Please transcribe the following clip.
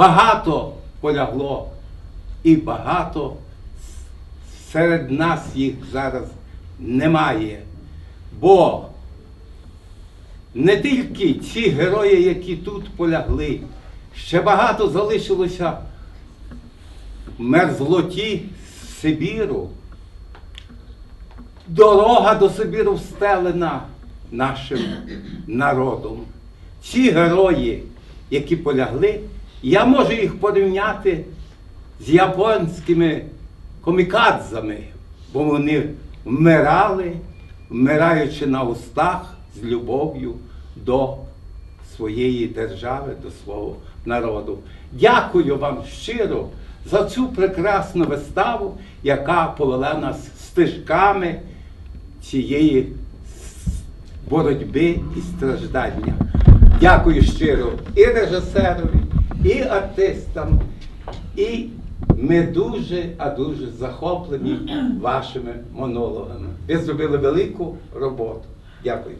багато полягло і багато серед нас їх зараз немає. Бо не тільки ці герої, які тут полягли, ще багато залишилося в мерзлоті Сибіру. Дорога до Сибіру встелена нашим народом. Ці герої, які полягли, я можу їх порівняти з японськими комікадзами, бо вони вмирали, вмираючи на устах з любов'ю до своєї держави, до свого народу. Дякую вам щиро за цю прекрасну виставу, яка повела нас стежками цієї боротьби і страждання. Дякую щиро і режисерові, і артистам, і ми дуже, а дуже захоплені вашими монологами. Ви зробили велику роботу. Дякую.